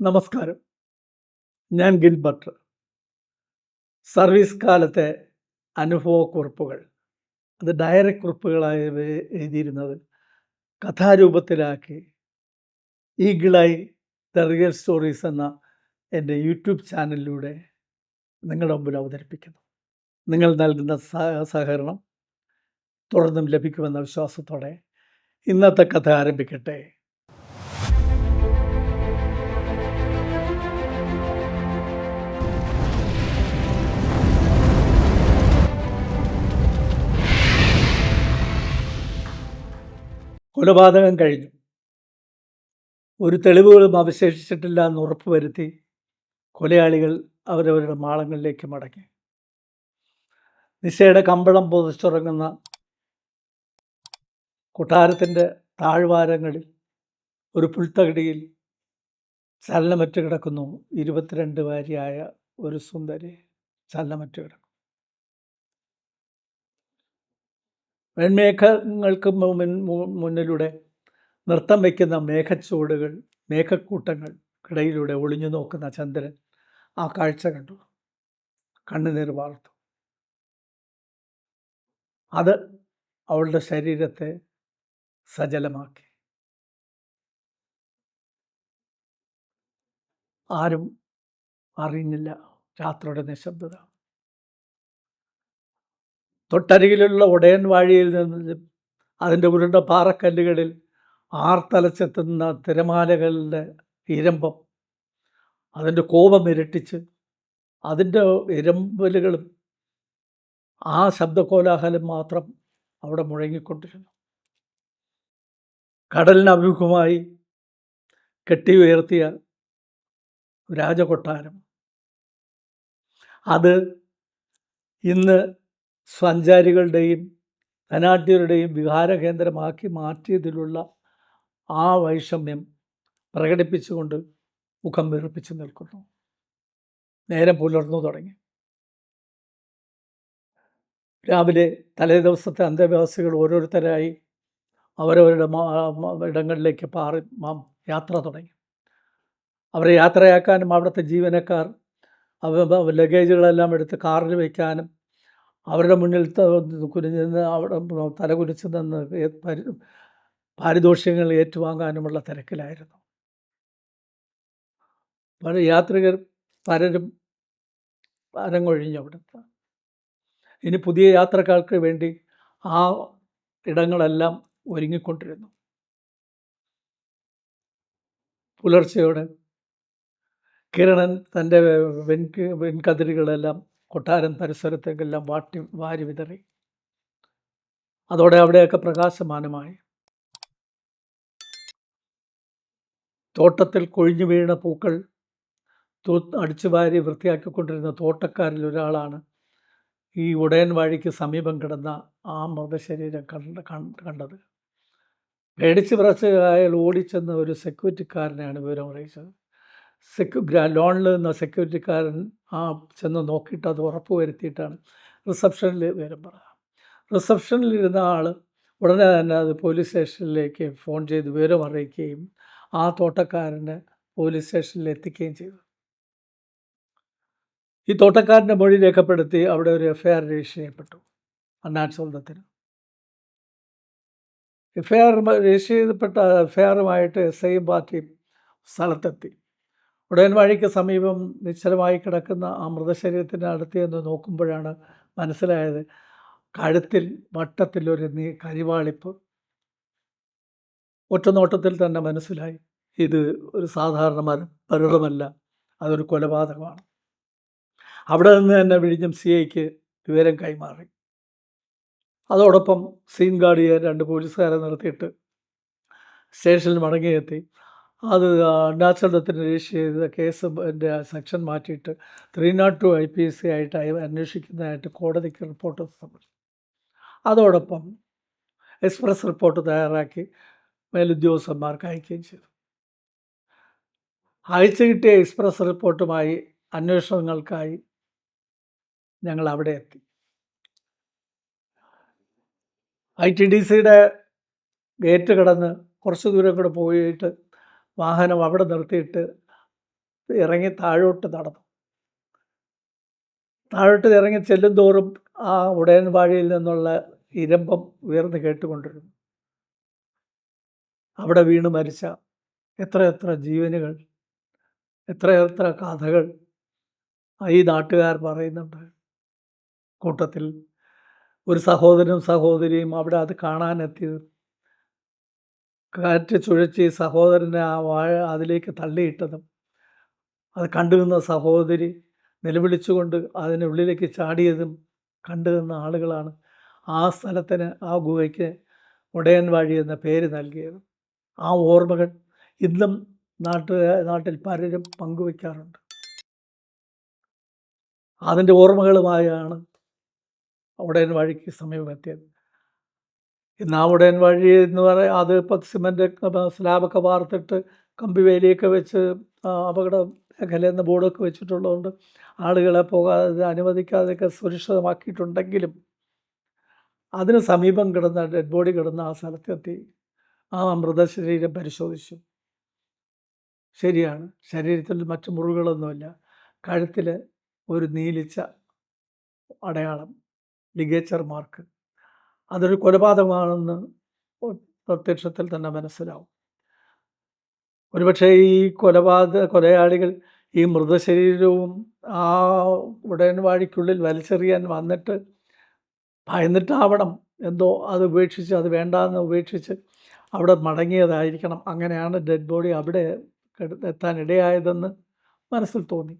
നമസ്കാരം. ഞാൻ Gilbert. Service കാലത്തെ അനുഭവക്കുറിപ്പുകൾ. അത് ഡയറി കുറിപ്പുകളായി എഴുതിയിരുന്നത് കഥാരൂപത്തിലാക്കി ഈഗിളായി ദ റിയൽ സ്റ്റോറീസ് എന്ന എന്റെ യൂട്യൂബ് ചാനലിലൂടെ നിങ്ങളുടെ മുമ്പിൽ അവതരിപ്പിക്കുന്നു. നിങ്ങൾ നൽകുന്ന സഹകരണം തുടർന്നും ലഭിക്കുമെന്ന വിശ്വാസത്തോടെ ഇന്നത്തെ കഥ ആരംഭിക്കട്ടെ. കൊലപാതകം കഴിഞ്ഞു. ഒരു തെളിവുകളും അവശേഷിച്ചിട്ടില്ല എന്ന് ഉറപ്പുവരുത്തി കൊലയാളികൾ അവരവരുടെ മാളങ്ങളിലേക്ക് മടങ്ങി. നിശയുടെ കമ്പളം പൊതിച്ചുറങ്ങുന്ന കൊട്ടാരത്തിന്റെ താഴ്വാരങ്ങളിൽ ഒരു പുൽത്തകിടിയിൽ ചലനമറ്റ് കിടക്കുന്നു. ഇരുപത്തിരണ്ട് വാരിയായ ഒരു സുന്ദരി ചലനമറ്റ് കിടക്കുന്നു. വെൺമേഘങ്ങൾക്ക് മുന്നിലൂടെ നൃത്തം വയ്ക്കുന്ന മേഘച്ചുവടുകൾ മേഘക്കൂട്ടങ്ങൾക്കിടയിലൂടെ ഒളിഞ്ഞു നോക്കുന്ന ചന്ദ്രൻ ആ കാഴ്ച കണ്ടു. കണ്ണുനീർ വാർത്തു. അത് അവളുടെ ശരീരത്തെ സജലമാക്കി. ആരും അറിഞ്ഞില്ല രാത്രിയുടെ നിശബ്ദത. തൊട്ടരികിലുള്ള ഉടയൻ വാഴിയിൽ നിന്ന് അതിന്റെ ഉരുണ്ട പാറക്കല്ലുകളിൽ ആർത്തലച്ചെത്തുന്ന തിരമാലകളുടെ ഇരമ്പം അതിന്റെ കോപം ഇരട്ടിച്ച് അതിന്റെ ഇരമ്പലുകളും ആ ശബ്ദകോലാഹലം മാത്രം അവിടെ മുഴങ്ങിക്കൊണ്ടിരുന്നു. കടലിന് അഭിമുഖമായി കെട്ടി ഉയർത്തിയ രാജകൊട്ടാരം. അത് ഇന്ന് സഞ്ചാരികളുടെയും ധനാഢ്യരുടെയും വിഹാരകേന്ദ്രമാക്കി മാറ്റിയതിലുള്ള ആ വൈഷമ്യം പ്രകടിപ്പിച്ചുകൊണ്ട് മുഖം വിറപ്പിച്ചു നിൽക്കുന്നു. നേരം പുലർന്നു തുടങ്ങി. രാവിലെ തലേ ദിവസത്തെ അന്തേവാസികൾ ഓരോരുത്തരായി അവരവരുടെ ഇടങ്ങളിലേക്ക് പാറി യാത്ര തുടങ്ങി. അവരെ യാത്രയാക്കാനും അവിടുത്തെ ജീവനക്കാർ ലഗേജുകളെല്ലാം എടുത്ത് കാറിൽ വയ്ക്കാനും അവരുടെ മുന്നിൽ കുനിഞ്ഞ് നിന്ന് അവിടെ തല കുനിച്ച് നിന്ന് പാരിതോഷികങ്ങൾ ഏറ്റുവാങ്ങാനുമുള്ള തിരക്കിലായിരുന്നു. പല യാത്രികർ പലരും അരങ്ങൊഴിഞ്ഞു അവിടുത്തെ ഇനി പുതിയ യാത്രക്കാർക്ക് വേണ്ടി ആ ഇടങ്ങളെല്ലാം ഒരുങ്ങിക്കൊണ്ടിരുന്നു. പുലർച്ചയോടെ കിരണൻ തന്റെ വെൺ വെൺകതിരുകളെല്ലാം കൊട്ടാരം പരിസരത്തേക്കെല്ലാം വാട്ടി വാരി വിതറി. അതോടെ അവിടെയൊക്കെ പ്രകാശമാനമായി. തോട്ടത്തിൽ കൊഴിഞ്ഞു വീണ പൂക്കൾ അടിച്ചു വാരി വൃത്തിയാക്കിക്കൊണ്ടിരുന്ന തോട്ടക്കാരിൽ ഒരാളാണ് ഈ ഉടയൻ വാഴിക്ക് സമീപം കിടന്ന ആ മൃതശരീരം കണ്ട കണ്ട- കണ്ടത്. പേടിച്ച് വിറച്ച് അയാൾ ഓടിച്ചെന്ന ഒരു സെക്യൂരിറ്റിക്കാരനെയാണ് വിവരം അറിയിച്ചത് സെക്യു ഗ്രാ ലോണിൽ നിന്ന സെക്യൂരിറ്റിക്കാരൻ ആ ചെന്ന് നോക്കിയിട്ട് അത് ഉറപ്പ് വരുത്തിയിട്ടാണ്. റിസപ്ഷനിൽ പറയുക റിസപ്ഷനിൽ ഇരുന്ന ആൾ ഉടനെ തന്നെ അത് പോലീസ് സ്റ്റേഷനിലേക്ക് ഫോൺ ചെയ്ത് വിവരം അറിയിക്കുകയും ആ തോട്ടക്കാരനെ പോലീസ് സ്റ്റേഷനിൽ എത്തിക്കുകയും ചെയ്തു. ഈ തോട്ടക്കാരന്റെ മൊഴി രേഖപ്പെടുത്തി അവിടെ ഒരു എഫ് ഐ ആർ രജിസ്റ്റർ ചെയ്യപ്പെട്ടു അണ്ണാച്ചോളത്തിന് എഫ് ഐ ആർ രജിസ്റ്റർ ചെയ്യപ്പെട്ട എഫ് ഐ ആറുമായിട്ട് എസ് ഐയും പാർട്ടിയും സ്ഥലത്തെത്തി. ഉടൻ വഴിക്ക് സമീപം നിശ്ചലമായി കിടക്കുന്ന ആ മൃതശരീരത്തിന്റെ അടുത്ത് എന്ന് നോക്കുമ്പോഴാണ് മനസ്സിലായത്. കഴുത്തിൽ വട്ടത്തിൽ ഒരു നീ കരിവാളിപ്പ്. ഒറ്റനോട്ടത്തിൽ തന്നെ മനസ്സിലായി. ഇത് ഒരു സാധാരണ മര മരണമല്ല അതൊരു കൊലപാതകമാണ്. അവിടെ നിന്ന് തന്നെ വിഴിഞ്ഞം സി ഐക്ക് വിവരം കൈമാറി. അതോടൊപ്പം സീൻ ഗാർഡിയെ രണ്ട് പോലീസുകാരെ നിർത്തിയിട്ട് സ്റ്റേഷനിൽ മടങ്ങിയെത്തി. അത് അരുണാചലത്തിന് രജിസ്റ്റർ ചെയ്ത കേസ് എന്റെ സെക്ഷൻ മാറ്റിയിട്ട് three nought two I P S C ആയിട്ട് അന്വേഷിക്കുന്നതായിട്ട് കോടതിക്ക് റിപ്പോർട്ട് സമർപ്പിച്ചു. അതോടൊപ്പം എക്സ്പ്രസ് റിപ്പോർട്ട് തയ്യാറാക്കി മേലുദ്യോഗസ്ഥന്മാർക്ക് അയക്കുകയും ചെയ്തു. അയച്ചു കിട്ടിയ എക്സ്പ്രസ് റിപ്പോർട്ടുമായി അന്വേഷണങ്ങൾക്കായി ഞങ്ങൾ അവിടെ എത്തി. ഐ ടി ഡി സിയുടെ ഗേറ്റ് കടന്ന് കുറച്ച് ദൂരം കൂടെ പോയിട്ട് വാഹനം അവിടെ നിർത്തിയിട്ട് ഇറങ്ങി താഴോട്ട് നടന്നു. താഴോട്ട് ഇറങ്ങി ചെല്ലുന്തോറും ആ ഉടയൻവാഴിയിൽ നിന്നുള്ള ഇരമ്പം ഉയർന്ന് കേട്ടുകൊണ്ടിരുന്നു. അവിടെ വീണ് മരിച്ച എത്രയെത്ര ജീവനുകൾ എത്രയെത്ര കഥകൾ ഈ നാട്ടുകാർ പറയുന്നുണ്ട്. കൂട്ടത്തിൽ ഒരു സഹോദരനും സഹോദരിയും അവിടെ അത് കാണാനെത്തിയത് കാറ്റ് ചുഴച്ച് സഹോദരനെ ആ വാഴ അതിലേക്ക് തള്ളിയിട്ടതും അത് കണ്ടുനിന്ന സഹോദരി നിലവിളിച്ചുകൊണ്ട് അതിനുള്ളിലേക്ക് ചാടിയതും കണ്ടുനിന്ന ആളുകളാണ് ആ സ്ഥലത്തിന് ആ ഗുഹയ്ക്ക് ഉടയൻ വാഴി എന്ന പേര് നൽകിയത്. ആ ഓർമ്മകൾ ഇന്നും നാട്ടു നാട്ടിൽ പലരും പങ്കുവയ്ക്കാറുണ്ട് അതിന്റെ ഓർമ്മകളുമായാണ് ഉടയൻ വാഴിക്ക് സമീപമെത്തിയത് ആ വഴി എന്ന് പറയാൻ അത് ഇപ്പം സിമന്റ് സ്ലാബൊക്കെ വാർത്തിട്ട് കമ്പി വേലിയൊക്കെ വെച്ച് അപകട മേഖല എന്ന ബോർഡൊക്കെ വെച്ചിട്ടുള്ളതുകൊണ്ട് ആളുകളെ പോകാതെ അനുവദിക്കാതെയൊക്കെ സുരക്ഷിതമാക്കിയിട്ടുണ്ടെങ്കിലും അതിന് സമീപം കിടന്ന ഡെഡ് ബോഡി കിടന്ന ആ സ്ഥലത്തെത്തി ആ മൃതശരീരം പരിശോധിച്ചു. ശരിയാണ്. ശരീരത്തിൽ മറ്റു മുറിവുകളൊന്നുമില്ല. കഴുത്തിൽ ഒരു നീലിച്ച അടയാളം ലിഗേച്ചർ മാർക്ക്. അതൊരു കൊലപാതകമാണെന്ന് പ്രത്യക്ഷത്തിൽ തന്നെ മനസ്സിലാവും. ഒരുപക്ഷെ ഈ കൊലപാതക കൊലയാളികൾ ഈ മൃതശരീരവും ആ ഉടയൻവാഴിക്കുള്ളിൽ വലിച്ചെറിയാൻ വന്നിട്ട് ഭയന്നിട്ടാവണം എന്തോ അത് ഉപേക്ഷിച്ച് അത് വേണ്ടാന്ന് ഉപേക്ഷിച്ച് അവിടെ മടങ്ങിയതായിരിക്കണം. അങ്ങനെയാണ് ഡെഡ് ബോഡി അവിടെ എത്താൻ ഇടയായതെന്ന് മനസ്സിൽ തോന്നി.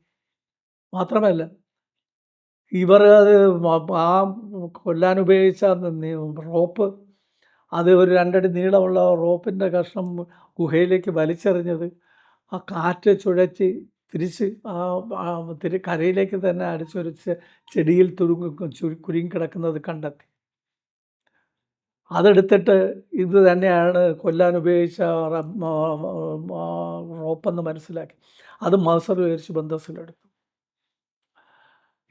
മാത്രമല്ല ഇവർ അത് ആ കൊല്ലാൻ ഉപയോഗിച്ച റോപ്പ് അത് ഒരു രണ്ടടി നീളമുള്ള റോപ്പിന്റെ കഷ്ണം ഗുഹയിലേക്ക് വലിച്ചെറിഞ്ഞത് ആ കാറ്റ് ചുഴച്ച് തിരിച്ച് ആ തിരി കരയിലേക്ക് തന്നെ അടിച്ചൊരിച്ച് ചെടിയിൽ തുരുങ്ങി കുരുങ്ങി കിടക്കുന്നത് കണ്ടെത്തി. അതെടുത്തിട്ട് ഇത് തന്നെയാണ് കൊല്ലാൻ ഉപയോഗിച്ച റോപ്പെന്ന് മനസ്സിലാക്കി. അത് മസർ വിവരിച്ച് ബന്ധസിലെടുത്തു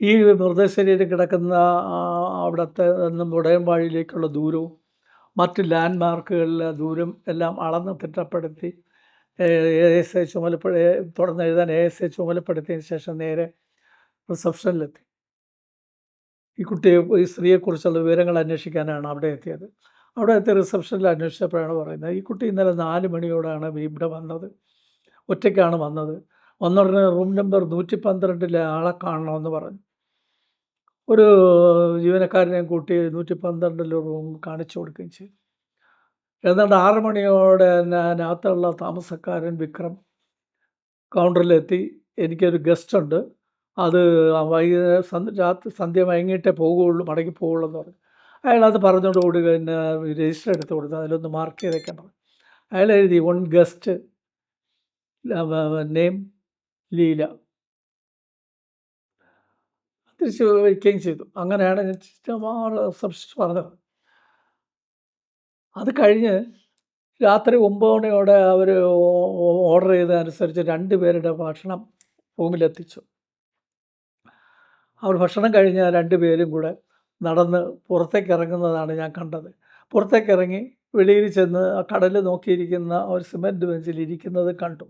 ഈ മൃതശരീരം കിടക്കുന്ന അവിടുത്തെ നിന്നും ഉടയമ്പാഴിയിലേക്കുള്ള ദൂരവും മറ്റ് ലാൻഡ് മാർക്കുകളിലെ ദൂരം എല്ലാം അളന്ന് തിട്ടപ്പെടുത്തി എ എസ് ഐ ചുമലപ്പെടു തുടർന്ന് എഴുതാൻ എ എസ് ഐ ചുമലപ്പെടുത്തിയതിന് ശേഷം നേരെ റിസപ്ഷനിലെത്തി. ഈ കുട്ടിയെ ഈ സ്ത്രീയെക്കുറിച്ചുള്ള വിവരങ്ങൾ അന്വേഷിക്കാനാണ് അവിടെ എത്തിയത്. അവിടെ എത്തി റിസപ്ഷനിൽ അന്വേഷിച്ചപ്പോഴാണ് പറയുന്നത് ഈ കുട്ടി ഇന്നലെ നാല് മണിയോടാണ് ഇവിടെ വന്നത്. ഒറ്റയ്ക്കാണ് വന്നത്. വന്നുടനെ റൂം നമ്പർ നൂറ്റി പന്ത്രണ്ടിലെ ആളെ കാണണമെന്ന് പറഞ്ഞു. ഒരു ജീവനക്കാരനെയും കൂട്ടി നൂറ്റി പന്ത്രണ്ടിൽ റൂം കാണിച്ചു കൊടുക്കുകയും ചെയ്തു. ഏതാണ്ട് ആറ് മണിയോടെ അതിനകത്തുള്ള താമസക്കാരൻ വിക്രം കൗണ്ടറിലെത്തി. എനിക്കൊരു ഗസ്റ്റ് ഉണ്ട് അത് വൈകുന്നേരം സന്ധ്യ വൈകിട്ടേ പോകുകയുള്ളൂ മടങ്ങി പോകുള്ളൂ എന്ന് പറഞ്ഞു. അയാൾ അത് പറഞ്ഞുകൊണ്ട് കൂടി പിന്നെ രജിസ്റ്റർ എടുത്ത് കൊടുത്തു. അതിലൊന്ന് മാർക്ക് ചെയ്തേക്കാൻ പറഞ്ഞു. അയാൾ എഴുതി വൺ ഗസ്റ്റ് നെയിം ലീല. തിരിച്ച് വയ്ക്കുകയും ചെയ്തു. അങ്ങനെയാണ് ഞാൻ റിസപ്ഷൻ പറഞ്ഞത്. അത് കഴിഞ്ഞ് രാത്രി ഒമ്പത് മണിയോടെ അവർ ഓർഡർ ചെയ്തതനുസരിച്ച് രണ്ട് പേരുടെ ഭക്ഷണം റൂമിലെത്തിച്ചു. അവർ ഭക്ഷണം കഴിഞ്ഞ് രണ്ട് പേരും കൂടെ നടന്ന് പുറത്തേക്ക് ഇറങ്ങുന്നതാണ് ഞാൻ കണ്ടത്. പുറത്തേക്ക് ഇറങ്ങി വെളിയിൽ ചെന്ന് ആ കടൽ നോക്കിയിരിക്കുന്ന ഒരു സിമന്റ് ബെഞ്ചിൽ ഇരിക്കുന്നത് കണ്ടു.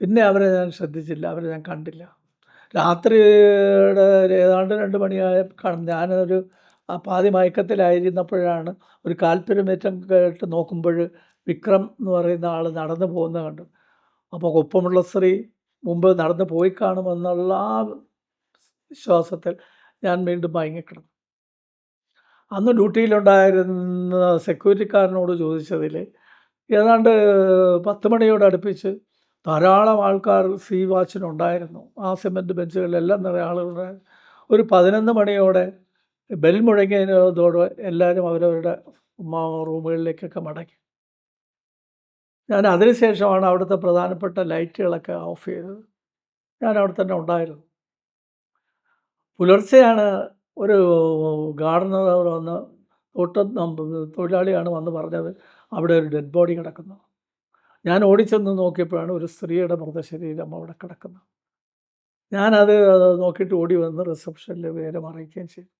പിന്നെ അവരെ ഞാൻ ശ്രദ്ധിച്ചില്ല. അവരെ ഞാൻ കണ്ടില്ല. രാത്രിയുടെ ഏതാണ്ട് രണ്ട് മണിയായ കാണും ഞാനൊരു പാതി മയക്കത്തിലായിരുന്നപ്പോഴാണ് ഒരു കാൽപ്പരമേറ്റം കേട്ട് നോക്കുമ്പോൾ വിക്രം എന്ന് പറയുന്ന ആൾ നടന്നു പോകുന്ന കണ്ടു അപ്പോൾ ഒപ്പമുള്ള സ്ത്രീ മുമ്പ് നടന്നു പോയി കാണുമെന്നുള്ള ആ വിശ്വാസത്തിൽ ഞാൻ വീണ്ടും മയങ്ങിക്കിടന്നു. അന്ന് ഡ്യൂട്ടിയിലുണ്ടായിരുന്ന സെക്യൂരിറ്റിക്കാരനോട് ചോദിച്ചതിൽ ഏതാണ്ട് പത്ത് മണിയോട് അടുപ്പിച്ച് ധാരാളം ആൾക്കാർ സി വാച്ചിനുണ്ടായിരുന്നു ആ സിമെന്റ് ബെഞ്ചുകളിലെല്ലാം നിറയെ ആളുകളുണ്ടായിരുന്നു ഒരു പതിനൊന്ന് മണിയോടെ ബെൽ മുഴങ്ങിയതോടെ എല്ലാവരും അവരവരുടെ റൂമുകളിലേക്കൊക്കെ മടങ്ങി. ഞാൻ അതിനുശേഷമാണ് അവിടുത്തെ പ്രധാനപ്പെട്ട ലൈറ്റുകളൊക്കെ ഓഫ് ചെയ്തത്. ഞാൻ അവിടെ തന്നെ ഉണ്ടായിരുന്നു. പുലർച്ചെയാണ് ഒരു ഗാർഡനർ വന്ന് തോട്ടം തൊഴിലാളിയാണ് വന്ന് പറഞ്ഞത് അവിടെ ഒരു ഡെഡ് ബോഡി കിടക്കുന്നു. ഞാൻ ഓടിച്ചെന്ന് നോക്കിയപ്പോഴാണ് ഒരു സ്ത്രീയുടെ മൃതശരീരം അവിടെ കിടക്കുന്നത്. ഞാനത് നോക്കിയിട്ട് ഓടി വന്ന് റിസപ്ഷനിൽ വിവരം അറിയിക്കുകയും ചെയ്തു.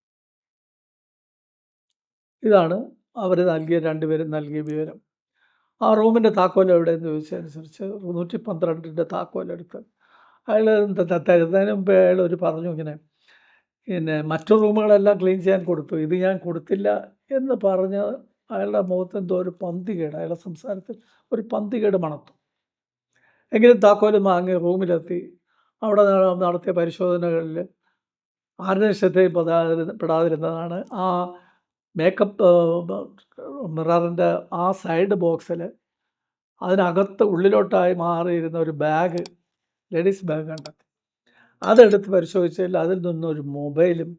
ഇതാണ് അവർ നൽകിയ രണ്ടുപേരും നൽകിയ വിവരം. ആ റൂമിന്റെ താക്കോൽ എവിടെയെന്ന് ചോദിച്ചതനുസരിച്ച് നൂറ്റി പന്ത്രണ്ടിന്റെ താക്കോലെടുത്ത് അയാൾ തരുന്നതിന് മുമ്പ് അയാൾ ഒരു പറഞ്ഞു ഇങ്ങനെ പിന്നെ മറ്റു റൂമുകളെല്ലാം ക്ലീൻ ചെയ്യാൻ കൊടുത്തു. ഇത് ഞാൻ കൊടുത്തില്ല എന്ന് പറഞ്ഞ് അയാളുടെ മുഖത്ത് എന്തോ ഒരു പന്തികേട് അയാളുടെ സംസാരത്തിൽ ഒരു പന്തികേട് മണത്തു. എങ്കിലും താക്കോൽ വാങ്ങി റൂമിലെത്തി. അവിടെ നട- നടത്തിയ പരിശോധനകളിൽ ആരുടെ ശ്രദ്ധയിൽ പെടാതിരുന്നതാണ്. ആ മേക്കപ്പ് മിററിന്റെ ആ സൈഡ് ബോക്സിൽ അതിനകത്ത് ഉള്ളിലോട്ടായി മാറിയിരുന്ന ഒരു ബാഗ് ലേഡീസ് ബാഗ് കണ്ടെത്തി. അതെടുത്ത് പരിശോധിച്ചതിൽ അതിൽ നിന്നൊരു മൊബൈലും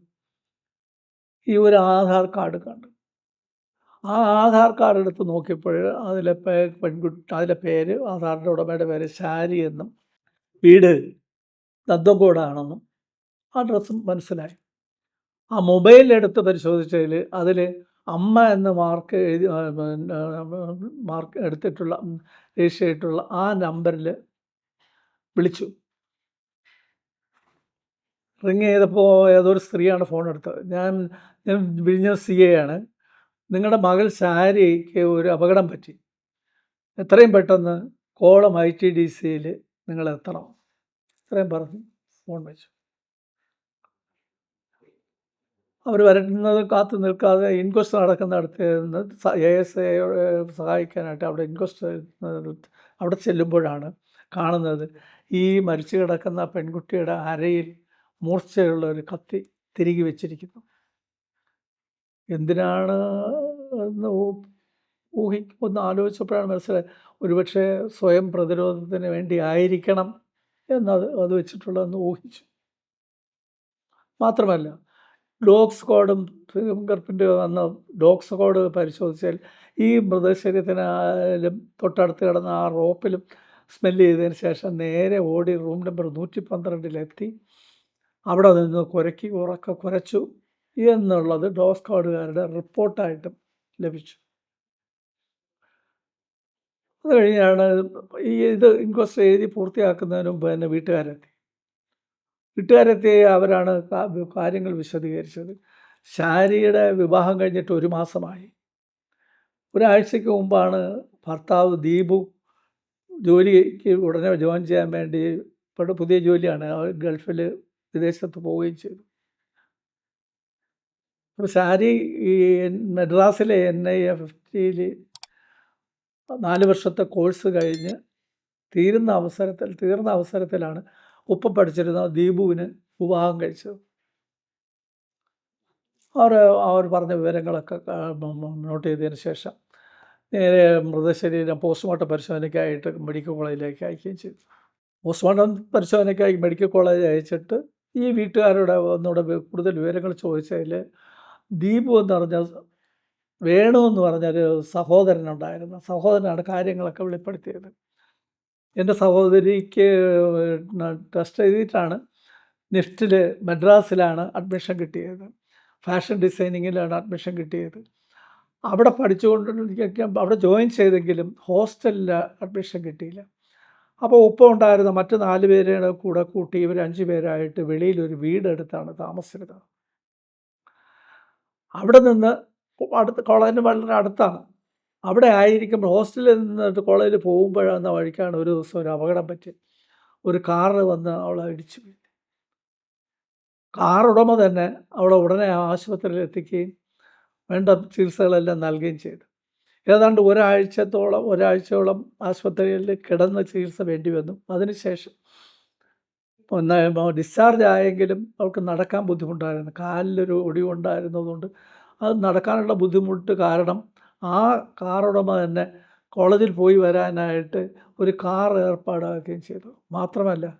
ഈ ഒരു ആധാർ കാർഡ് കണ്ടു. ആ ആധാർ കാർഡ് എടുത്ത് നോക്കിയപ്പോൾ അതിലെ പെൺകുട്ടി അതിലെ പേര് ആധാറിന്റെ ഉടമയുടെ പേര് ശാരി എന്നും വീട് നന്തങ്കോടാണെന്നും അഡ്രസ്സും മനസ്സിലായി. ആ മൊബൈൽ എടുത്ത് പരിശോധിച്ചതിൽ അതിൽ അമ്മ എന്ന് മാർക്ക് എഴുതി മാർക്ക് എടുത്തിട്ടുള്ള രജിസ്റ്റർ ചെയ്തിട്ടുള്ള ആ നമ്പറിൽ വിളിച്ചു. റിങ് ചെയ്തപ്പോൾ ഏതൊരു സ്ത്രീയാണ് ഫോൺ എടുത്തത്. ഞാൻ ഞാൻ വിഴിഞ്ഞ സി എ ആണ്. നിങ്ങളുടെ മകൾ സാരിക്ക് ഒരു അപകടം പറ്റി. എത്രയും പെട്ടെന്ന് കോളം ഐ ടി ഡി സിയിൽ നിങ്ങൾ എത്തണം. ഇത്രയും പറഞ്ഞ് ഫോൺ വെച്ചു. അവർ വരുന്നത് കാത്തു നിൽക്കാതെ ഇൻക്വസ്റ്റ് നടക്കുന്നിടത്ത് എ എസ് എ സഹായിക്കാനായിട്ട് അവിടെ ഇൻക്വസ്റ്റ് അവിടെ ചെല്ലുമ്പോഴാണ് കാണുന്നത് ഈ മരിച്ചു കിടക്കുന്ന പെൺകുട്ടിയുടെ അരയിൽ മൂർച്ചയുള്ള ഒരു കത്തി തിരികെ വെച്ചിരിക്കുന്നു. എന്തിനാണ് എന്ന് ഊഹി ഒന്ന് ആലോചിച്ചപ്പോഴാണ് മനസ്സിലായത്. ഒരുപക്ഷെ സ്വയം പ്രതിരോധത്തിന് വേണ്ടി ആയിരിക്കണം എന്നത് അത് വെച്ചിട്ടുള്ളതെന്ന് ഊഹിച്ചു. മാത്രമല്ല ഡോഗ് സ്ക്വാഡും ഫിംഗർ വന്ന ഡോഗ് സ്ക്വാഡ് പരിശോധിച്ചാൽ ഈ മൃതശരീരത്തിനായാലും തൊട്ടടുത്ത് കിടന്ന ആ റോപ്പിലും സ്മെല്ല് ചെയ്തതിന് ശേഷം നേരെ ഓടി റൂം നമ്പർ നൂറ്റി പന്ത്രണ്ടിലെത്തി അവിടെ നിന്ന് കുരക്കി ഉറക്ക കുരച്ചു. എന്നുള്ളത് ഡോസ് കാർഡുകാരുടെ റിപ്പോർട്ടായിട്ടും ലഭിച്ചു. അത് കഴിഞ്ഞാണ് ഈ ഇത് ഇൻക്വസ്റ്റ് എഴുതി പൂർത്തിയാക്കുന്നതിന് മുമ്പ് തന്നെ വീട്ടുകാരെത്തി. വീട്ടുകാരെത്തി അവരാണ് കാര്യങ്ങൾ വിശദീകരിച്ചത്. ശാരിയുടെ വിവാഹം കഴിഞ്ഞിട്ട് ഒരു മാസമായി. ഒരാഴ്ചയ്ക്ക് മുമ്പാണ് ഭർത്താവ് ദീപു ജോലിക്ക് ഉടനെ ജോയിൻ ചെയ്യാൻ വേണ്ടി പുതിയ ജോലിയാണ്. ഗൾഫിൽ വിദേശത്ത് പോവുകയും ചെയ്തു. അപ്പോൾ സാരി ഈ മദ്രാസിലെ എൻ ഐ എഫ് ടിയിൽ നാല് വർഷത്തെ കോഴ്സ് കഴിഞ്ഞ് തീരുന്ന അവസരത്തിൽ തീർന്ന അവസരത്തിലാണ് ഉപ്പ പഠിച്ചിരുന്ന ദീപുവിന് വിവാഹം കഴിച്ചത്. അവർ അവർ പറഞ്ഞ വിവരങ്ങളൊക്കെ നോട്ട് ചെയ്തതിന് ശേഷം നേരെ മൃതശരീരം പോസ്റ്റ്മോർട്ടം പരിശോധനയ്ക്കായിട്ട് മെഡിക്കൽ കോളേജിലേക്ക് അയക്കുകയും ചെയ്തു. പോസ്റ്റ്മോർട്ടം പരിശോധനയ്ക്കായി മെഡിക്കൽ കോളേജ് അയച്ചിട്ട് ഈ വീട്ടുകാരുടെ ഒന്നുകൂടെ കൂടുതൽ വിവരങ്ങൾ ചോദിച്ചതിൽ ദീപു എന്ന് പറഞ്ഞ വേണു എന്ന് പറഞ്ഞൊരു സഹോദരനുണ്ടായിരുന്നു. സഹോദരനാണ് കാര്യങ്ങളൊക്കെ വെളിപ്പെടുത്തിയത്. എന്റെ സഹോദരിക്ക് ടെസ്റ്റ് എഴുതിയിട്ടാണ് നിഫ്റ്റിൽ മദ്രാസിലാണ് അഡ്മിഷൻ കിട്ടിയത്. ഫാഷൻ ഡിസൈനിങ്ങിലാണ് അഡ്മിഷൻ കിട്ടിയത്. അവിടെ പഠിച്ചുകൊണ്ടിരിക്കുക അവിടെ ജോയിൻ ചെയ്തെങ്കിലും ഹോസ്റ്റലിൽ അഡ്മിഷൻ കിട്ടിയില്ല. അപ്പോൾ ഒപ്പം ഉണ്ടായിരുന്ന മറ്റ് നാല് പേരുടെ കൂടെ കൂട്ടി ഇവർ അഞ്ച് പേരായിട്ട് വെളിയിലൊരു വീടെടുത്താണ് താമസിച്ചിരുന്നത്. അവിടെ നിന്ന് അടുത്ത് കോളേജിന് വളരെ അടുത്താണ്. അവിടെ ആയിരിക്കുമ്പോൾ ഹോസ്റ്റലിൽ നിന്നിട്ട് കോളേജിൽ പോകുമ്പോഴെന്ന വഴിക്കാണ് ഒരു ദിവസം ഒരു അപകടം പറ്റി. ഒരു കാറ് വന്ന് അവളെ ഇടിച്ചു കാർ ഉടമ തന്നെ അവളെ ഉടനെ ആശുപത്രിയിൽ എത്തിക്കുകയും വേണ്ട ചികിത്സകളെല്ലാം നൽകുകയും ചെയ്തു. ഏതാണ്ട് ഒരാഴ്ചത്തോളം ഒരാഴ്ചയോളം ആശുപത്രിയിൽ കിടന്ന് ചികിത്സ വേണ്ടി വന്നു. അതിനുശേഷം ഒന്ന് ഡിസ്ചാർജ് ആയെങ്കിലും അവൾക്ക് നടക്കാൻ ബുദ്ധിമുട്ടായിരുന്നു. കാലിലൊരു ഒടിവുണ്ടായിരുന്നതുകൊണ്ട് അത് നടക്കാനുള്ള ബുദ്ധിമുട്ട് കാരണം ആ കാർ ഉടമ തന്നെ കോളേജിൽ പോയി വരാനായിട്ട് ഒരു കാർ ഏർപ്പാടാക്കുകയും ചെയ്തു. മാത്രമല്ല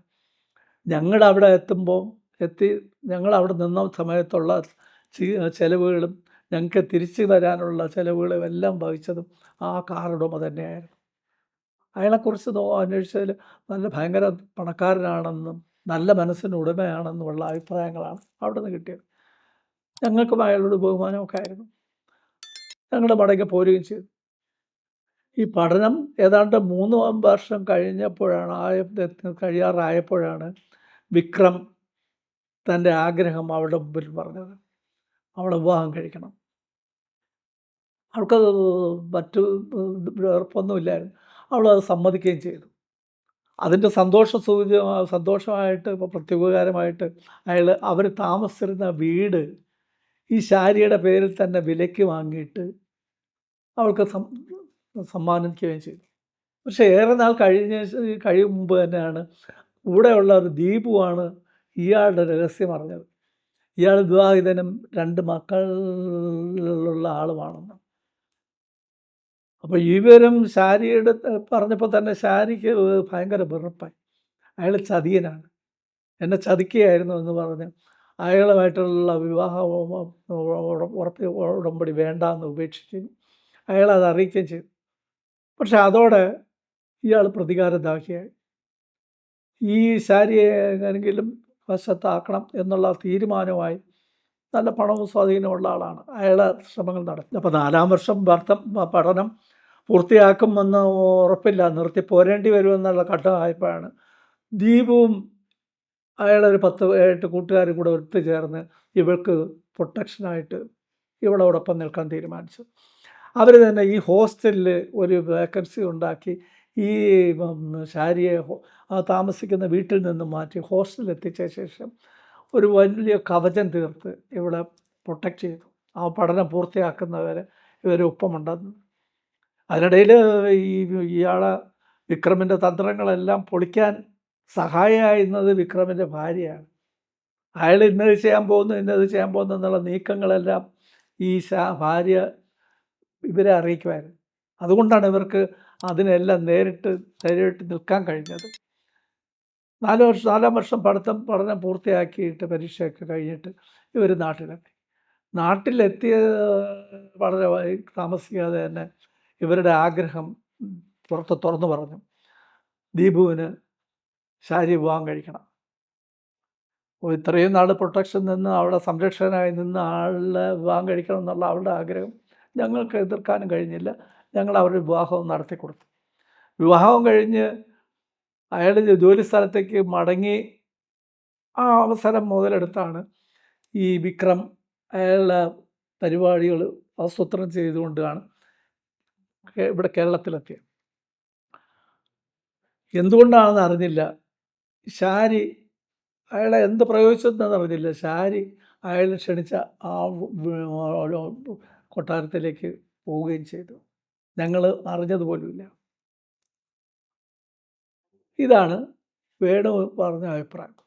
ഞങ്ങളുടെ അവിടെ എത്തുമ്പോൾ എത്തി ഞങ്ങൾ അവിടെ നിന്ന സമയത്തുള്ള ചെലവുകളും ഞങ്ങൾക്ക് തിരിച്ചു വരാനുള്ള ചെലവുകളും എല്ലാം വഹിച്ചതും ആ കാറുടമ തന്നെയായിരുന്നു. അയാളെക്കുറിച്ച് അന്വേഷിച്ചതിൽ നല്ല ഭയങ്കര പണക്കാരനാണെന്നും നല്ല മനസ്സിന് ഉടമയാണെന്നുള്ള അഭിപ്രായങ്ങളാണ് അവിടെ നിന്ന് കിട്ടിയത്. ഞങ്ങൾക്കും അയാളോട് ബഹുമാനമൊക്കെ ആയിരുന്നു. ഞങ്ങളുടെ മടങ്ങി പോരുകയും ചെയ്തു. ഈ പഠനം ഏതാണ്ട് മൂന്ന് വർഷം കഴിഞ്ഞപ്പോഴാണ് ആയ കഴിയാറായപ്പോഴാണ് വിക്രം തന്റെ ആഗ്രഹം അവളുടെ മുമ്പിൽ പറഞ്ഞത്. അവളെ വിവാഹം കഴിക്കണം. അവൾക്കത് മറ്റു ഉറപ്പൊന്നുമില്ലായിരുന്നു. അവളത് സമ്മതിക്കുകയും ചെയ്തു. അതിന്റെ സന്തോഷ സൂച സന്തോഷമായിട്ട് ഇപ്പോൾ പ്രത്യുപകാരമായിട്ട് അയാൾ അവർ താമസിച്ചിരുന്ന വീട് ഈ ശാരിയുടെ പേരിൽ തന്നെ വിലയ്ക്ക് വാങ്ങിയിട്ട് അവൾക്ക് സമ്മാനിക്കുകയും ചെയ്തു. പക്ഷേ ഏറെ നാൾ കഴിഞ്ഞ കഴിയും മുമ്പ് തന്നെയാണ് കൂടെയുള്ള ഒരു ദീപുവാണ് ഇയാളുടെ രഹസ്യം അറിഞ്ഞത്. ഇയാൾ വിവാഹിതനും രണ്ട് മക്കളിലുള്ള ആളുമാണെന്ന്. അപ്പോൾ ഇവരും ശാരിയുടെ പറഞ്ഞപ്പോൾ തന്നെ ശാരിക്ക് ഭയങ്കര വെറുപ്പായി. അയാൾ ചതിയനാണ്. എന്നെ ചതിക്കുകയായിരുന്നു എന്ന് പറഞ്ഞ് അയാളുമായിട്ടുള്ള വിവാഹ ഉറപ്പ് ഉടമ്പടി വേണ്ട എന്ന് ഉപേക്ഷിക്കുകയും അയാൾ അത് അറിയിക്കുകയും ചെയ്തു. പക്ഷെ അതോടെ ഇയാൾ പ്രതികാരം പ്രതികാരദാഹിയായി. ഈ ശാരിയെ എങ്ങനെങ്കിലും വശത്താക്കണം എന്നുള്ള തീരുമാനമായി നല്ല പണവും സ്വാധീനമുള്ള ആളാണ്. അയാളെ ശ്രമങ്ങൾ നടത്തി. അപ്പോൾ നാലാം വർഷം ഭർത്തം പഠനം പൂർത്തിയാക്കുമെന്ന് ഉറപ്പില്ല. നിർത്തി പോരേണ്ടി വരുമെന്നുള്ള ഘട്ടമായപ്പോഴാണ് ദീപവും അയാളൊരു പത്ത് എട്ട് കൂട്ടുകാരും കൂടെ ഒത്തുചേർന്ന് ഇവൾക്ക് പ്രൊട്ടക്ഷനായിട്ട് ഇവളോടൊപ്പം നിൽക്കാൻ തീരുമാനിച്ചു. അവർ തന്നെ ഈ ഹോസ്റ്റലിൽ ഒരു വേക്കൻസി ഉണ്ടാക്കി ഈ ശാരിയെ താമസിക്കുന്ന വീട്ടിൽ നിന്ന് മാറ്റി ഹോസ്റ്റലിൽ എത്തിച്ച ശേഷം ഒരു വലിയ കവചം തീർത്ത് ഇവിടെ പ്രൊട്ടക്റ്റ് ചെയ്തു. ആ പഠനം പൂർത്തിയാക്കുന്നവരെ ഇവർ ഒപ്പമുണ്ടെന്ന്. അതിനിടയിൽ ഈ ഇയാളെ വിക്രമിന്റെ തന്ത്രങ്ങളെല്ലാം പൊളിക്കാൻ സഹായമായിരുന്നത് വിക്രമിന്റെ ഭാര്യയാണ്. അയാൾ ഇന്നത് ചെയ്യാൻ പോകുന്നു ഇന്നത് ചെയ്യാൻ പോകുന്നു എന്നുള്ള നീക്കങ്ങളെല്ലാം ഈ ശാ ഭാര്യ ഇവരെ അറിയിക്കുമായിരുന്നു. അതുകൊണ്ടാണ് ഇവർക്ക് അതിനെല്ലാം നേരിട്ട് നേരിട്ട് നിൽക്കാൻ കഴിഞ്ഞത്. നാല് വർഷം നാലാം വർഷം പഠിത്തം പഠനം പൂർത്തിയാക്കിയിട്ട് പരീക്ഷയൊക്കെ കഴിഞ്ഞിട്ട് ഇവർ നാട്ടിലെത്തി. നാട്ടിലെത്തിയ വളരെ താമസിക്കാതെ തന്നെ ഇവരുടെ ആഗ്രഹം പുറത്ത് തുറന്നു പറഞ്ഞു. ദീപുവിന് ശാരി വിവാഹം കഴിക്കണം. ഇത്രയും നാൾ പ്രൊട്ടക്ഷൻ നിന്ന് അവിടെ സംരക്ഷകനായി നിന്ന് ആളെ വിവാഹം കഴിക്കണം എന്നുള്ള അവളുടെ ആഗ്രഹം ഞങ്ങൾക്ക് എതിർക്കാനും കഴിഞ്ഞില്ല. ഞങ്ങൾ അവരുടെ വിവാഹവും നടത്തി കൊടുത്തു വിവാഹവും കഴിഞ്ഞ് അയാൾ ജോലി സ്ഥലത്തേക്ക് മടങ്ങി ആ അവസരം മുതലെടുത്താണ് ഈ വിക്രം അയാളുടെ പരിപാടികൾ ആസൂത്രണം ചെയ്തുകൊണ്ടാണ് ഇവിടെ കേരളത്തിലെത്തിയത്. എന്തുകൊണ്ടാണെന്ന് അറിഞ്ഞില്ല. ഷാരി അയാളെ എന്ത് പ്രയോഗിച്ചതെന്ന് അറിഞ്ഞില്ല. ഷാരി അയാളെ ക്ഷണിച്ച ആ കൊട്ടാരത്തിലേക്ക് പോവുകയും ചെയ്തു. ഞങ്ങൾ അറിഞ്ഞതുപോലുമില്ല. ഇതാണ് വേണു പറഞ്ഞ അഭിപ്രായം.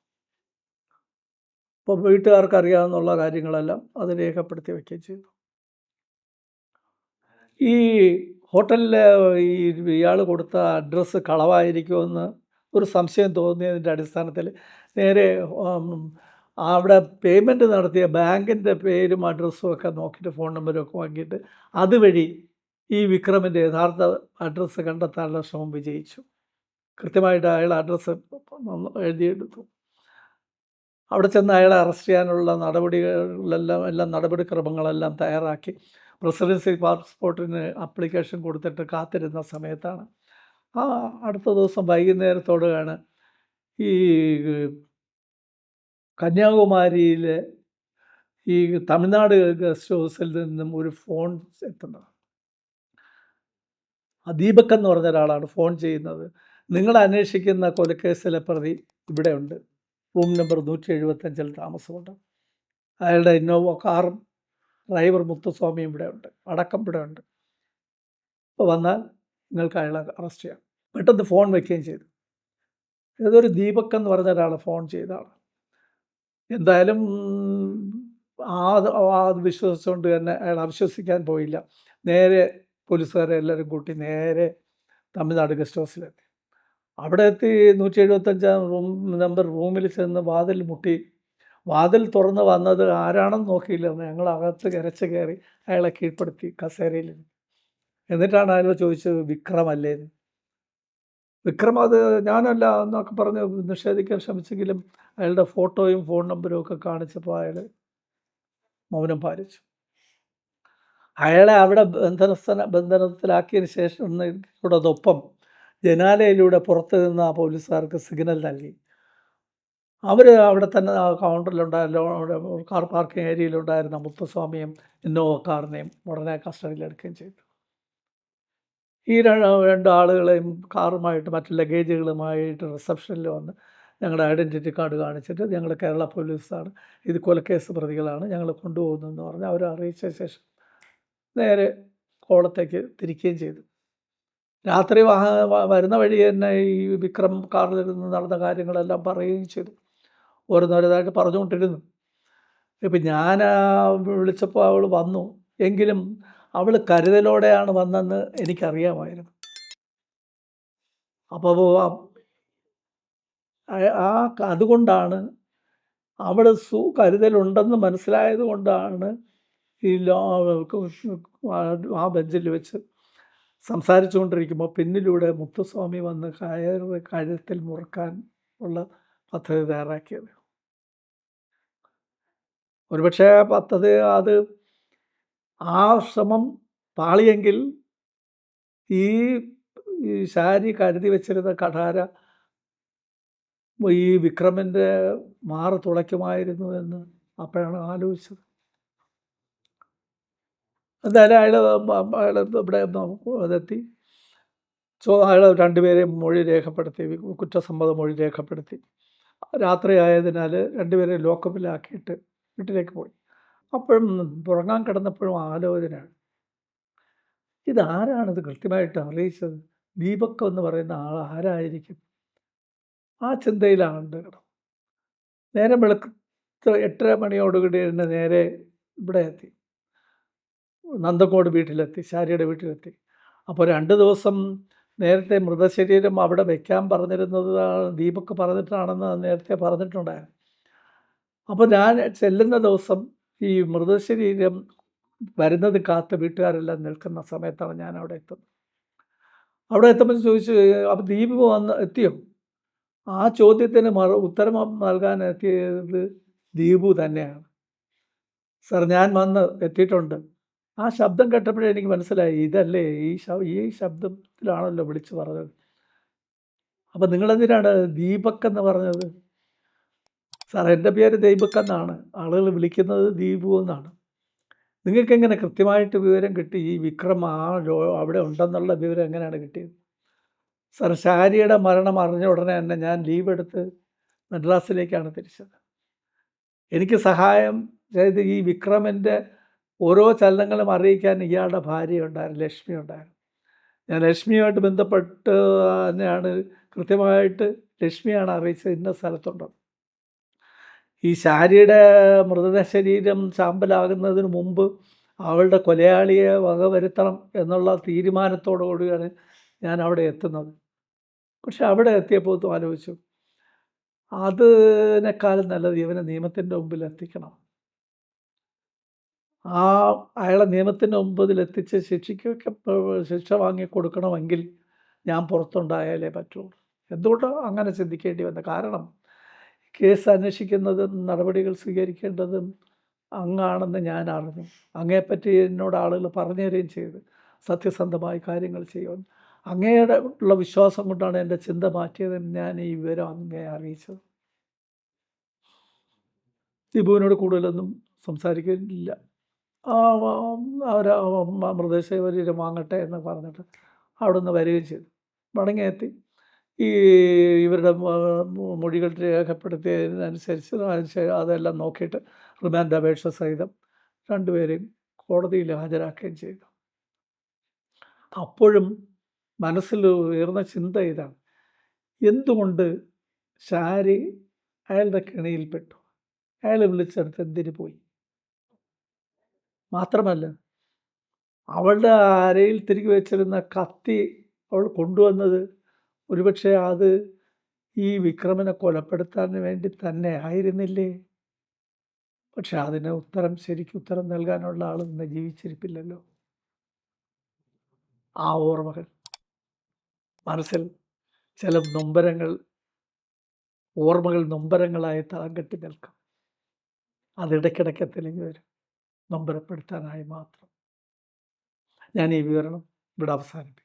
അപ്പം വീട്ടുകാർക്ക് അറിയാവുന്നുള്ള കാര്യങ്ങളെല്ലാം അത് രേഖപ്പെടുത്തി വയ്ക്കുകയും ചെയ്തു. ഈ ഹോട്ടലിലെ ഈ ഇയാൾ കൊടുത്ത അഡ്രസ്സ് കളവായിരിക്കുമെന്ന് ഒരു സംശയം തോന്നിയതിന്റെ അടിസ്ഥാനത്തിൽ നേരെ അവിടെ പേയ്മെന്റ് നടത്തിയ ബാങ്കിന്റെ പേരും അഡ്രസ്സും ഒക്കെ നോക്കിയിട്ട് ഫോൺ നമ്പരും ഒക്കെ വാങ്ങിയിട്ട് അതുവഴി ഈ വിക്രമിന്റെ യഥാർത്ഥ അഡ്രസ്സ് കണ്ടെത്താനുള്ള ശ്രമം വിജയിച്ചു. കൃത്യമായിട്ട് അയാൾ അഡ്രസ്സ് എഴുതിയെടുത്തു. അവിടെ ചെന്ന് അയാളെ അറസ്റ്റ് ചെയ്യാനുള്ള നടപടികളെല്ലാം എല്ലാം നടപടിക്രമങ്ങളെല്ലാം തയ്യാറാക്കി. പ്രസിഡൻസി പാസ്പോർട്ടിന് അപ്ലിക്കേഷൻ കൊടുത്തിട്ട് കാത്തിരുന്ന സമയത്താണ്. ആ അടുത്ത ദിവസം വൈകുന്നേരത്തോടെയാണ് ഈ കന്യാകുമാരിയിലെ ഈ തമിഴ്നാട് ഗസ്റ്റ് ഹൗസിൽ നിന്നും ഒരു ഫോൺ എത്തുന്നത്. ദീപക് എന്ന് പറഞ്ഞ ഒരാളാണ് ഫോൺ ചെയ്യുന്നത്. നിങ്ങൾ അന്വേഷിക്കുന്ന കൊലക്കേസിലെ പ്രതി ഇവിടെയുണ്ട്. റൂം നമ്പർ നൂറ്റി എഴുപത്തഞ്ചിൽ താമസമുണ്ട്. അയാളുടെ ഇന്നോവ കാറും ഡ്രൈവർ മുത്തുസ്വാമിയും ഇവിടെ ഉണ്ട് അടക്കം ഇവിടെ ഉണ്ട് ഇപ്പോൾ വന്നാൽ നിങ്ങൾക്ക് അയാളെ അറസ്റ്റ് ചെയ്യാം. പെട്ടെന്ന് ഫോൺ വയ്ക്കുകയും ചെയ്തു. ഏതൊരു ദീപക് എന്ന് പറഞ്ഞ ഒരാൾ ഫോൺ ചെയ്ത ആൾ എന്തായാലും ആ അത് വിശ്വസിച്ചുകൊണ്ട് തന്നെ അയാൾ അവിശ്വസിക്കാൻ പോയില്ല. നേരെ പോലീസുകാരെ എല്ലാവരും കൂട്ടി നേരെ തമിഴ്നാട് ഗസ്റ്റ് ഹൗസിലെത്തി. അവിടെ എത്തി നൂറ്റി എഴുപത്തഞ്ചാം റൂം നമ്പർ റൂമിൽ ചെന്ന് വാതിൽ മുട്ടി. വാതിൽ തുറന്ന് വന്നത് ആരാണെന്ന് നോക്കിയില്ല ഞങ്ങൾ അകത്ത് കരച്ച് കയറി അയാളെ കീഴ്പ്പെടുത്തി കസേരയിൽ എന്നിട്ടാണ് അയാൾ ചോദിച്ചത് വിക്രമല്ലേ. വിക്രം അത് ഞാനല്ല എന്നൊക്കെ പറഞ്ഞ് നിഷേധിക്കാൻ ശ്രമിച്ചെങ്കിലും അയാളുടെ ഫോട്ടോയും ഫോൺ നമ്പരും ഒക്കെ കാണിച്ചപ്പോൾ അയാൾ മൗനം പാലിച്ചു. അയാളെ അവിടെ ബന്ധനസ്ഥന ബന്ധനത്തിലാക്കിയതിന് ശേഷം കൂടൊപ്പം ജനാലയിലൂടെ പുറത്ത് നിന്ന് ആ പോലീസുകാർക്ക് സിഗ്നൽ നൽകി. അവർ അവിടെ തന്നെ ആ കൗണ്ടറിലുണ്ടായിരുന്ന അവിടെ കാർ പാർക്കിംഗ് ഏരിയയിലുണ്ടായിരുന്ന മുത്തുസ്വാമിയും ഇന്നോവ കാറിനെയും ഉടനെ കസ്റ്റഡിയിലെടുക്കുകയും ചെയ്തു. ഈ രണ്ട് ആളുകളെയും കാറുമായിട്ട് മറ്റു ലഗേജുകളുമായിട്ട് റിസപ്ഷനിൽ വന്ന് ഞങ്ങളുടെ ഐഡന്റിറ്റി കാർഡ് കാണിച്ചിട്ട് ഞങ്ങൾ കേരള പോലീസാണ് ഇത് കൊലക്കേസ് പ്രതികളാണ് ഞങ്ങൾ കൊണ്ടുപോകുന്നതെന്ന് പറഞ്ഞ് അവർ അറിയിച്ച ശേഷം നേരെ കോളത്തേക്ക് തിരിക്കുകയും ചെയ്തു. രാത്രി വാഹ വരുന്ന വഴി തന്നെ ഈ വിക്രം കാറിൽ നിന്ന് നടന്ന കാര്യങ്ങളെല്ലാം പറയുകയും ചെയ്തു ഓരോന്നോരോതായിട്ട് പറഞ്ഞുകൊണ്ടിരുന്നു ഇപ്പം ഞാൻ വിളിച്ചപ്പോൾ അവൾ വന്നു എങ്കിലും അവൾ കരുതലോടെയാണ് വന്നെന്ന് എനിക്കറിയാമായിരുന്നു അപ്പോൾ ആ അതുകൊണ്ടാണ് അവൾ സു കരുതലുണ്ടെന്ന് മനസ്സിലായത് കൊണ്ടാണ് ഈ ആ ബെഞ്ചിൽ വെച്ച് സംസാരിച്ചു കൊണ്ടിരിക്കുമ്പോൾ പിന്നിലൂടെ മുത്തുസ്വാമി വന്ന് കയർ കഴുത്തിൽ മുറുക്കാൻ ഉള്ള പദ്ധതി തയ്യാറാക്കിയത്. ഒരുപക്ഷെ ആ പദ്ധതി അത് ആ ശ്രമം പാളിയെങ്കിൽ ഈ ശാരി കരുതി വെച്ചിരുന്ന കഠാര ഈ വിക്രമിന്റെ മാറ് തുളയ്ക്കുമായിരുന്നു എന്ന് അപ്പോഴാണ് ആലോചിച്ചത്. എന്തായാലും അയാൾ അയാൾ ഇവിടെ അതെത്തി സോ അയാൾ രണ്ടുപേരെയും മൊഴി രേഖപ്പെടുത്തി കുറ്റസമ്മത മൊഴി രേഖപ്പെടുത്തി. രാത്രി ആയതിനാൽ രണ്ടുപേരെ ലോക്കപ്പിലാക്കിയിട്ട് വീട്ടിലേക്ക് പോയി. അപ്പോഴും ഉറങ്ങാൻ കിടന്നപ്പോഴും ആലോചനയാണ്. ഇതാരാണിത് കൃത്യമായിട്ട് അറിയിച്ചത്? ദീപക് എന്ന് പറയുന്ന ആൾ ആരായിരിക്കും? ആ ചിന്തയിലാണ് കിടന്നു നേരം വെളുത്ത് എട്ടര മണിയോടുകൂടി തന്നെ നേരെ ഇവിടെ എത്തി. നന്ദക്കോട് വീട്ടിലെത്തി ശാരിയുടെ വീട്ടിലെത്തി. അപ്പോൾ രണ്ട് ദിവസം നേരത്തെ മൃതശരീരം അവിടെ വെക്കാൻ പറഞ്ഞിരുന്നത് ദീപക് പറഞ്ഞിട്ടാണെന്ന് നേരത്തെ പറഞ്ഞിട്ടുണ്ടായിരുന്നു. അപ്പോൾ ഞാൻ ചെല്ലുന്ന ദിവസം ഈ മൃതശരീരം വരുന്നത് കാത്ത് വീട്ടുകാരെല്ലാം നിൽക്കുന്ന സമയത്താണ് ഞാൻ അവിടെ എത്തുന്നത്. അവിടെ എത്തുമ്പോൾ ചോദിച്ചു അപ്പോൾ ദീപ് വന്ന് എത്തിയോ? ആ ചോദ്യത്തിന് മറു ഉത്തരം നൽകാൻ എത്തിയത് ദീപു തന്നെയാണ്. സാർ ഞാൻ വന്ന് എത്തിയിട്ടുണ്ട്. ആ ശബ്ദം കേട്ടപ്പോഴേ എനിക്ക് മനസ്സിലായി ഇതല്ലേ ഈ ഈ ശബ്ദത്തിലാണല്ലോ വിളിച്ചു പറഞ്ഞത്. അപ്പം നിങ്ങളെന്തിനാണ് ദീപക് എന്ന് പറഞ്ഞത്? സാർ എന്റെ പേര് ദീപക് എന്നാണ്. ആളുകൾ വിളിക്കുന്നത് ദീപു എന്നാണ്. നിങ്ങൾക്ക് എങ്ങനെ കൃത്യമായിട്ട് വിവരം കിട്ടി? ഈ വിക്രം ആ അവിടെ ഉണ്ടെന്നുള്ള വിവരം എങ്ങനെയാണ് കിട്ടിയത്? സാർ ഷാരിയുടെ മരണം അറിഞ്ഞ ഉടനെ തന്നെ ഞാൻ ലീവ് എടുത്ത് മദ്രാസിലേക്കാണ് തിരിച്ചത്. എനിക്ക് സഹായം അതായത് ഈ വിക്രമിന്റെ ഓരോ ചലനങ്ങളും അറിയിക്കാൻ ഇയാളുടെ ഭാര്യ ഉണ്ടായിരുന്നു ലക്ഷ്മി ഉണ്ടായിരുന്നു. ഞാൻ ലക്ഷ്മിയുമായിട്ട് ബന്ധപ്പെട്ട് തന്നെയാണ് കൃത്യമായിട്ട് ലക്ഷ്മിയാണ് അറിയിച്ചത് ഇന്ന സ്ഥലത്തുണ്ട് ഈ ശാരിയുടെ മൃതദേഹ ശരീരം ചാമ്പലാകുന്നതിന് മുമ്പ് അവളുടെ കൊലയാളിയെ വകവരുത്തണം എന്നുള്ള തീരുമാനത്തോടു കൂടിയാണ് ഞാൻ അവിടെ എത്തുന്നത്. പക്ഷെ അവിടെ എത്തിയപ്പോൾ ആലോചിച്ചു. അതിനേക്കാളും നല്ലത് ഇവനെ നിയമത്തിന്റെ മുമ്പിൽ എത്തിക്കണം. ആ അയാളെ നിയമത്തിന്റെ മുമ്പിൽ എത്തിച്ച് ശിക്ഷിക്കൊക്കെ ശിക്ഷ വാങ്ങി കൊടുക്കണമെങ്കിൽ ഞാൻ പുറത്തുണ്ടായാലേ പറ്റുള്ളൂ. എന്തുകൊണ്ടാണ് അങ്ങനെ ചിന്തിക്കേണ്ടി വന്നത് കാരണം കേസ് അന്വേഷിക്കുന്നതും നടപടികൾ സ്വീകരിക്കേണ്ടതും അങ്ങാണെന്ന് ഞാൻ അറിഞ്ഞു. അങ്ങേപ്പറ്റി എന്നോട് ആളുകൾ പറഞ്ഞു തരികയും ചെയ്തു. സത്യസന്ധമായി കാര്യങ്ങൾ ചെയ്യുമെന്ന് അങ്ങയുടെ ഉള്ള വിശ്വാസം കൊണ്ടാണ് എന്റെ ചിന്ത മാറ്റിയതെന്ന് ഞാൻ ഈ വിവരം അങ്ങയെ അറിയിച്ചത്. ദിബുവിനോട് കൂടുതലൊന്നും സംസാരിക്കുന്നില്ല. അവർ മൃതശരീരം വാങ്ങട്ടെ എന്ന് പറഞ്ഞിട്ട് അവിടെ നിന്ന് വരികയും ചെയ്തു. മടങ്ങിയെത്തി. ഈ ഇവരുടെ മൊഴികൾ രേഖപ്പെടുത്തിയതിനനുസരിച്ച് അതെല്ലാം നോക്കിയിട്ട് റിമാൻഡ് അപേക്ഷ സഹിതം രണ്ടുപേരെയും കോടതിയിൽ ഹാജരാക്കുകയും ചെയ്തു. അപ്പോഴും മനസ്സിൽ ഉയർന്ന ചിന്ത ഇതാണ്. എന്തുകൊണ്ട് ഷാരി അയാളുടെ കെണിയിൽപ്പെട്ടു? അയാൾ വിളിച്ചെടുത്ത് എന്തിനു പോയി? മാത്രമല്ല അവളുടെ അരയിൽ തിരികെ വെച്ചിരുന്ന കത്തി അവൾ കൊണ്ടുവന്നത് ഒരുപക്ഷെ അത് ഈ വിക്രമനെ കൊലപ്പെടുത്താൻ വേണ്ടി തന്നെ ആയിരുന്നില്ലേ? പക്ഷെ അതിന് ഉത്തരം ശരിക്കും ഉത്തരം നൽകാനുള്ള ആൾ ഇന്ന് ജീവിച്ചിരിപ്പില്ലല്ലോ. ആ ഓർമ്മകൾ. മനസ്സിൽ ചില നൊമ്പരങ്ങൾ ഓർമ്മകൾ നൊമ്പരങ്ങളായി തളം കെട്ടി നിൽക്കും. അതിടയ്ക്കിടയ്ക്ക് തെളിഞ്ഞു വരും. നൊമ്പരപ്പെടുത്താനായി മാത്രം. ഞാൻ ഈ വിവരണം ഇവിടെ അവസാനിപ്പിക്കും